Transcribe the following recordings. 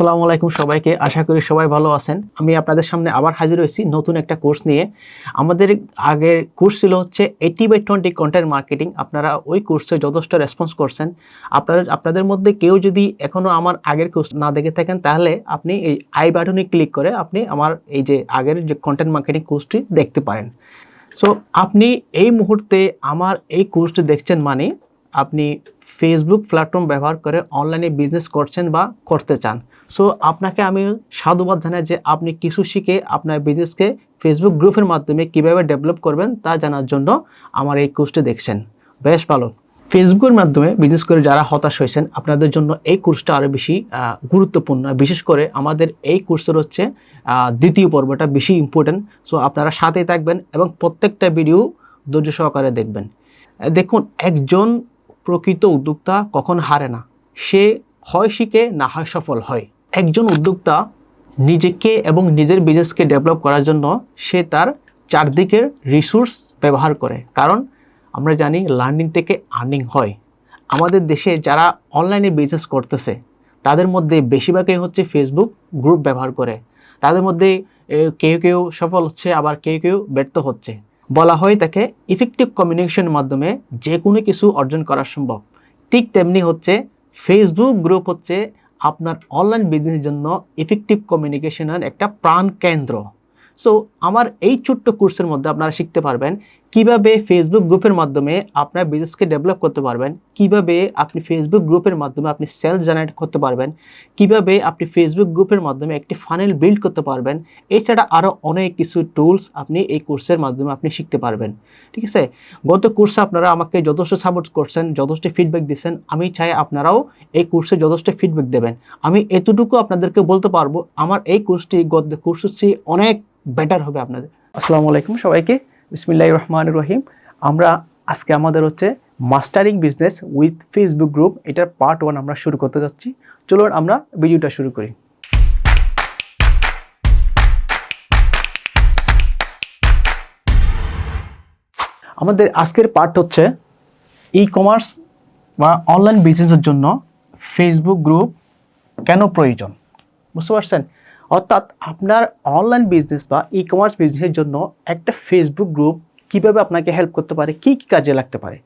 আসসালামু আলাইকুম সবাইকে। আশা করি সবাই ভালো আছেন। আমি আপনাদের সামনে আবার হাজির হয়েছি নতুন একটা কোর্স নিয়ে। আমাদের আগের কোর্স ছিল হচ্ছে eighty by twenty content marketing আপনারা ওই কোর্সে যথেষ্ট রেসপন্স করছেন। আপনাদের আপনাদের মধ্যে কেউ যদি এখনও আমার আগের কোর্স না দেখে থাকেন, তাহলে আপনি এই আই বাটনে ক্লিক করে আপনি আমার এই যে আগের যে কন্টেন্ট মার্কেটিং কোর্সটি দেখতে পারেন। সো আপনি এই মুহূর্তে আমার এই কোর্সটি দেখছেন মানে আপনি ফেসবুক প্ল্যাটফর্ম ব্যবহার করে অনলাইনে বিজনেস করছেন বা করতে চান। সো আপনাকে আমি সাধুবাদ জানাই যে আপনি কিছু শিখে আপনার বিজনেসকে ফেসবুক গ্রুপের মাধ্যমে কীভাবে ডেভেলপ করবেন তা জানার জন্য আমার এই কোর্সটি দেখছেন। বেশ ভালো। ফেসবুকের মাধ্যমে বিজনেস করে যারা হতাশ হয়েছেন, আপনাদের জন্য এই কোর্সটা আরও বেশি গুরুত্বপূর্ণ। বিশেষ করে আমাদের এই কোর্সের হচ্ছে দ্বিতীয় পর্বটা বেশি ইম্পর্টেন্ট সো আপনারা সাথেই থাকবেন এবং প্রত্যেকটা ভিডিও ধৈর্য সহকারে দেখবেন। দেখুন, একজন প্রকৃত উদ্যোক্তা কখন হারে না? সে হয় শিখে, না হয় সফল হয়। একজন উদ্যোক্তা নিজেকে এবং নিজের বিজনেসকে ডেভেলপ করার জন্য সে তার চারদিকের রিসোর্স ব্যবহার করে। কারণ আমরা জানি লার্নিং থেকে আর্নিং হয়। আমাদের দেশে যারা অনলাইনে বিজনেস করতেছে, তাদের মধ্যে বেশিরভাগই হচ্ছে ফেসবুক গ্রুপ ব্যবহার করে। তাদের মধ্যে কেউ কেউ সফল হচ্ছে, আবার কেউ কেউ ব্যর্থ হচ্ছে। বলা হয় তাকে ইফেক্টিভ কমিউনিকেশনের মাধ্যমে যে কোনো কিছু অর্জন করা সম্ভব। ঠিক তেমনি হচ্ছে ফেসবুক গ্রুপ হচ্ছে আপনার অনলাইন বিজনেসের জন্য ইফেক্টিভ কমিউনিকেশনের একটা প্রাণ কেন্দ্র সো আমার এই ছোট্ট কোর্সের মধ্যে আপনারা শিখতে পারবেন কীভাবে ফেসবুক গ্রুপের মাধ্যমে আপনার বিজনেসকে ডেভেলপ করতে পারবেন, কীভাবে আপনি ফেসবুক গ্রুপের মাধ্যমে আপনি সেলস জেনারেট করতে পারবেন, কীভাবে আপনি ফেসবুক গ্রুপের মাধ্যমে একটি ফানেল বিল্ড করতে পারবেন, এছাড়া আরও অনেক কিছু টুলস আপনি এই কোর্সের মাধ্যমে আপনি শিখতে পারবেন। ঠিক আছে? গত কোর্সে আপনারা আমাকে যথেষ্ট সাপোর্ট করছেন, যথেষ্ট ফিডব্যাক দিচ্ছেন। আমি চাই আপনারাও এই কোর্সে যথেষ্ট ফিডব্যাক দেবেন। আমি এতটুকু আপনাদেরকে বলতে পারব, আমার এই কোর্সটি গত কোর্সের চেয়ে অনেক বেটার হবে আপনাদের। আসসালামু আলাইকুম সবাইকে। বিসমিল্লাহ রহমান রহিম। আমরা আজকে আমাদের হচ্ছে mastering business with Facebook group এটার পার্ট ওয়ান আমরা শুরু করতে যাচ্ছি। চলুন আমরা ভিডিওটা শুরু করি। আমাদের আজকের পার্ট হচ্ছে ই কমার্স বা অনলাইন বিজনেসের জন্য ফেসবুক গ্রুপ কেন প্রয়োজন? বুঝতে পারছেন? অর্থাৎ আপনার অনলাইন বিজনেস বা ই কমার্স বিজনেসের জন্য একটা ফেসবুক গ্রুপ কীভাবে আপনাকে হেল্প করতে পারে, কী কী কাজে লাগতে পারে?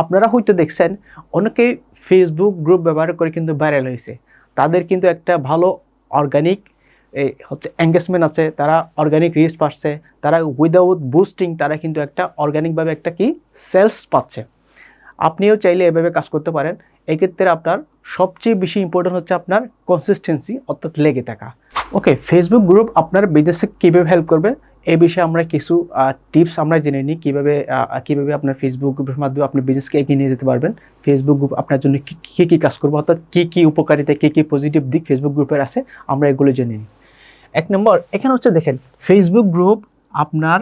আপনারা হয়তো দেখছেন, অনেকে ফেসবুক গ্রুপ ব্যবহার করে কিন্তু ভাইরাল হয়েছে। তাদের কিন্তু একটা ভালো অর্গানিক হচ্ছে এঙ্গেজমেন্ট আছে, তারা অর্গানিক রিচ পাচ্ছে, তারা উইদাউট বুস্টিং তারা কিন্তু একটা অর্গানিকভাবে একটা কি? সেলস পাচ্ছে। আপনিও চাইলে এভাবে কাজ করতে পারেন। এক্ষেত্রে আপনার সবচেয়ে বেশি ইম্পর্টেন্ট হচ্ছে আপনার কনসিস্টেন্সি অর্থাৎ লেগে থাকা। ওকে ফেসবুক গ্রুপ আপনার বিজনেসে কীভাবে হেল্প করবে? এই বিষয়ে আমরা কিছু টিপস আমরা জেনে নিই কীভাবে কীভাবে আপনার ফেসবুক গ্রুপের মাধ্যমে আপনি বিজনেসকে এগিয়ে নিয়ে যেতে পারবেন। ফেসবুক গ্রুপ আপনার জন্য কী কী কী কাজ করব? অর্থাৎ কী কী উপকারিতা, কী কী পজিটিভ দিক ফেসবুক গ্রুপের আছে, আমরা এগুলো জেনে নিই। এক নম্বর, এখানে হচ্ছে দেখেন ফেসবুক গ্রুপ আপনার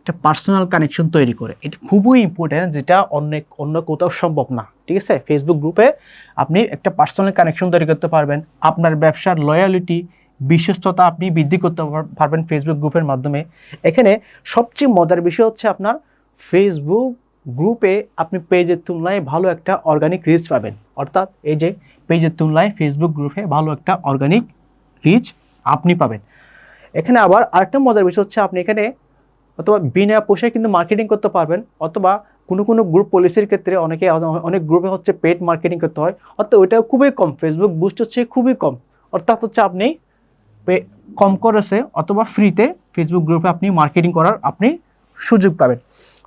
একটা পার্সোনাল কানেকশন তৈরি করে। এটা খুবই ইম্পর্ট্যান্ট যেটা অন্য অন্য কোথাও সম্ভব না, ঠিক আছে? ফেসবুক গ্রুপে আপনি একটা পার্সোনাল কানেকশন তৈরি করতে পারবেন। আপনার ব্যবসার লয়ালিটি বিশ্বস্ততা আপনি বৃদ্ধি করতে পার- পারবেন ফেসবুক গ্রুপের মাধ্যমে। এখানে সবচেয়ে মজার বিষয় হচ্ছে আপনার ফেসবুক গ্রুপে আপনি পেজের তুলনায় ভালো একটা অর্গানিক রিচ পাবেন। অর্থাৎ এই যে পেজের তুলনায় ফেসবুক গ্রুপে ভালো একটা অর্গানিক রিচ আপনি পাবেন। এখানে আবার আরেকটা মজার বিষয় হচ্ছে আপনি এখানে অথবা বিনা পয়সায় কিন্তু মার্কেটিং করতে পারবেন, অথবা কোনো কোনো গ্রুপ পলিসির ক্ষেত্রে অনেকে অনেক গ্রুপে হচ্ছে পেড মার্কেটিং করতে হয়, অর্থাৎ ওইটা খুবই কম ফেসবুক বুস্ট হচ্ছে খুবই কম। অর্থাৎ হচ্ছে আপনি কম করেছে অথবা ফ্রিতে ফেসবুক গ্রুপে আপনি মার্কেটিং করার আপনি সুযোগ পাবেন।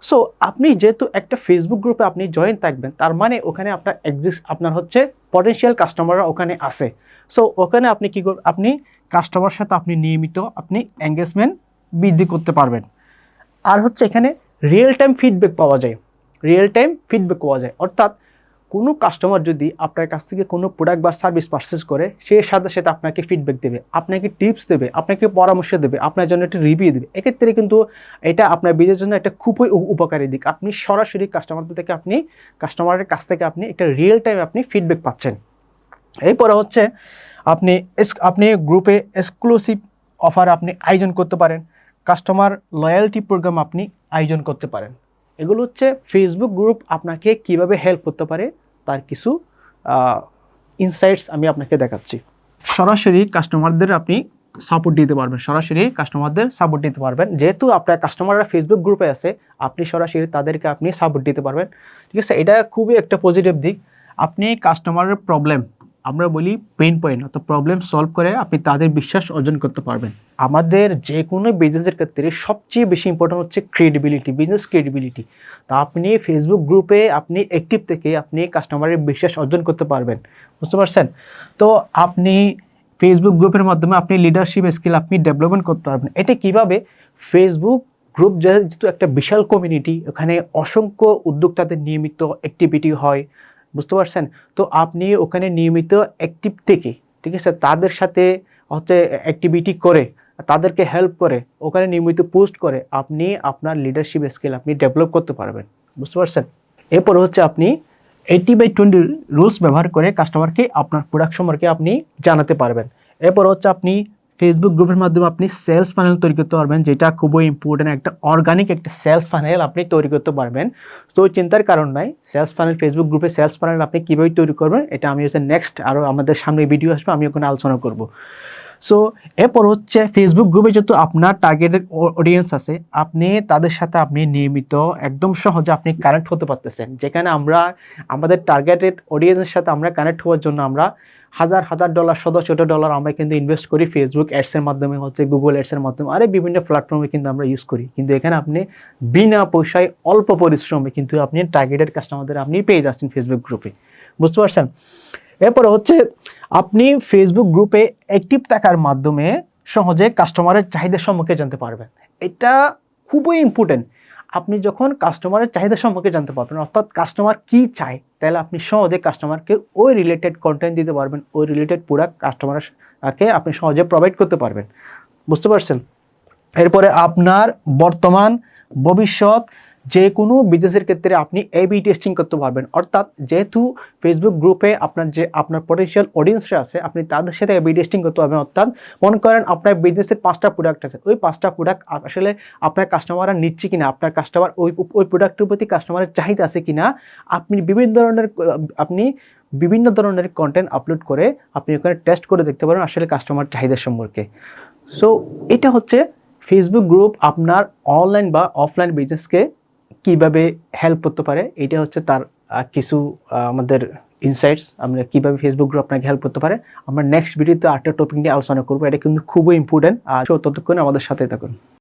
সো আপনি যেহেতু একটা ফেসবুক গ্রুপে আপনি জয়েন থাকবেন, তার মানে ওখানে আপনার এক্সিস্ট আপনার হচ্ছে পটেনশিয়াল কাস্টমাররা ওখানে আছে। সো ওখানে আপনি কী আপনি কাস্টমার সাথে আপনি নিয়মিত আপনি এঙ্গেজমেন্ট বৃদ্ধি করতে পারবেন। আর হচ্ছে এখানে রিয়েল টাইম ফিডব্যাক পাওয়া যায়। রিয়েল টাইম ফিডব্যাক পাওয়া যায়। অর্থাৎ কোনো কাস্টমার যদি আপনার কাছ থেকে কোনো প্রোডাক্ট বা সার্ভিস পারচেস করে, সে সাথে সাথে আপনাকে ফিডব্যাক দেবে, আপনাকে টিপস দেবে, আপনাকে পরামর্শ দেবে, আপনার জন্য একটা রিভিউ দেবে। এক্ষেত্রে কিন্তু এটা আপনার বিজের জন্য একটা খুবই উপকারী দিক। আপনি সরাসরি কাস্টমারদের থেকে আপনি কাস্টমারের কাছ থেকে আপনি একটা রিয়েল টাইম আপনি ফিডব্যাক পাচ্ছেন। এরপরে হচ্ছে আপনি আপনি গ্রুপে এক্সক্লুসিভ অফার আপনি আয়োজন করতে পারেন। কাস্টমার লয়্যালটি প্রোগ্রাম আপনি আয়োজন করতে পারেন। এগুলো হচ্ছে ফেসবুক গ্রুপ আপনাকে কীভাবে হেল্প করতে পারে তার কিছু ইনসাইটস আমি আপনাকে দেখাচ্ছি। সরাসরি কাস্টমারদের আপনি সাপোর্ট দিতে পারবেন। সরাসরি কাস্টমারদের সাপোর্ট দিতে পারবেন। যেহেতু আপনার কাস্টমাররা ফেসবুক গ্রুপে আছে, আপনি সরাসরি তাদেরকে আপনি সাপোর্ট দিতে পারবেন। ঠিক আছে? এটা খুবই একটা পজিটিভ দিক। আপনি কাস্টমারের প্রবলেম আমরা বলি পেন পয়েন্ট অর্থাৎ প্রবলেম সলভ করে আপনি তাদের বিশ্বাস অর্জন করতে পারবেন। আমাদের যে কোনো বিজনেসের ক্ষেত্রে সবচেয়ে বেশি ইম্পর্টেন্ট হচ্ছে ক্রেডিবিলিটি বিজনেস ক্রেডিবিলিটি তা আপনি ফেসবুক গ্রুপে আপনি অ্যাক্টিভ থেকে আপনি কাস্টমারের বিশ্বাস অর্জন করতে পারবেন। বুঝতে পারছেন? তো আপনি ফেসবুক গ্রুপের মাধ্যমে আপনি লিডারশিপ স্কিল আপনি ডেভেলপমেন্ট করতে পারবেন। এটা কীভাবে? ফেসবুক গ্রুপ যেহেতু একটা বিশাল কমিউনিটি ওখানে অসংখ্য উদ্যোক্তাদের নিয়মিত অ্যাক্টিভিটি হয়। বুঝতে পারছেন? তো আপনি ওখানে নিয়মিত অ্যাক্টিভ থেকে, ঠিক আছে, তাদের সাথে হচ্ছে অ্যাক্টিভিটি করে, তাদেরকে হেল্প করে, ওখানে নিয়মিত পোস্ট করে, আপনি আপনার লিডারশিপ স্কিল আপনি ডেভেলপ করতে পারবেন। বুঝতে পারছেন? এরপর হচ্ছে আপনি এইটি বাই টোয়েন্টি রুলস ব্যবহার করে কাস্টমারকে আপনার প্রোডাক্ট সম্পর্কে আপনি জানাতে পারবেন। এরপর হচ্ছে আপনি ফেসবুক গ্রুপের মাধ্যমে আপনি সেলস প্যানেল তৈরি করতে পারবেন, যেটা খুবই ইম্পর্টেন্ট একটা অর্গানিক একটা সেলস প্যানেল আপনি তৈরি করতে পারবেন। তো চিন্তার কারণ নাই সেলস প্যানেল ফেসবুক গ্রুপে সেলস প্যানেল আপনি কীভাবে তৈরি করবেন, এটা আমি হচ্ছে নেক্সট আরও আমাদের সামনে ভিডিও আসবে, আমি ওখানে আলোচনা করব। সো এরপর হচ্ছে ফেসবুক গ্রুপে যেহেতু আপনার টার্গেটেড অডিয়েন্স আছে, আপনি, তাদের সাথে আপনি নিয়মিত, একদম সহজে আপনি কানেক্ট হতে পারতেছেন। যেখানে আমরা, আমাদের টার্গেটেড অডিয়েন্সের সাথে আমরা কানেক্ট হওয়ার জন্য আমরা হাজার হাজার ডলার শত ছোট ডলার আমরা কিন্তু ইনভেস্ট করি ফেসবুক অ্যাডসের মাধ্যমে, হচ্ছে গুগল অ্যাডসের মাধ্যমে, আরে বিভিন্ন প্ল্যাটফর্মে কিন্তু আমরা ইউজ করি। কিন্তু এখানে আপনি বিনা পয়সায়, অল্প পরিশ্রমে কিন্তু আপনি টার্গেটেড কাস্টমারদের আপনি পেয়ে যাচ্ছেন ফেসবুক গ্রুপে বুঝতে পারছেন? এরপরে হচ্ছে, আপনি ফেসবুক গ্রুপে অ্যাক্টিভ থাকার মাধ্যমে সহজে কাস্টমারের চাহিদার সম্মুখে জানতে পারবেন। এটা খুবই ইম্পর্টেন্ট আপনি যখন কাস্টমারের চাহিদা সম্পর্কে জানতে পারবেন, অর্থাৎ কাস্টমার কি চায়, তাহলে আপনি সহজে কাস্টমারকে ওই রিলেটেড কন্টেন্ট দিতে পারবেন, ওই রিলেটেড প্রোডাক্ট কাস্টমারকে আপনি সহজে প্রোভাইড করতে পারবেন। বুঝতে পারছেন? এরপরে আপনার বর্তমান ভবিষ্যৎ যে কোনো বিজনেসের ক্ষেত্রে আপনি এ বি টেস্টিং করতে পারবেন। অর্থাৎ যেহেতু ফেসবুক গ্রুপে আপনার যে, আপনার পটেনশিয়াল অডিয়েন্সরা আছে, আপনি তাদের সাথে এ বি টেস্টিং করতে পারবেন। অর্থাৎ মনে করেন আপনার বিজনেসের পাঁচটা প্রোডাক্ট আছে। ওই পাঁচটা প্রোডাক্ট আসলে আপনার কাস্টমাররা নিচ্ছে কিনা, আপনার কাস্টমার ওই ওই প্রোডাক্টের প্রতি কাস্টমারের চাহিদা আছে কিনা, আপনি বিভিন্ন ধরনের, আপনি বিভিন্ন ধরনের কন্টেন্ট আপলোড করে আপনি ওখানে টেস্ট করে দেখতে পারেন আসলে কাস্টমার চাহিদা সম্পর্কে। সো এটা হচ্ছে ফেসবুক গ্রুপ আপনার অনলাইন বা অফলাইন বিজনেসকে কীভাবে হেল্প করতে পারে এটা হচ্ছে তার কিছু আমাদের ইনসাইটস আমরা কীভাবে ফেসবুক গ্রুপ আপনাকে হেল্প করতে পারে, আমরা নেক্সট ভিডিওতে আরেকটা টপিক নিয়ে আলোচনা করব। এটা কিন্তু খুবই ইম্পর্টেন্ট আর ততক্ষণ আমাদের সাথে থাকুন।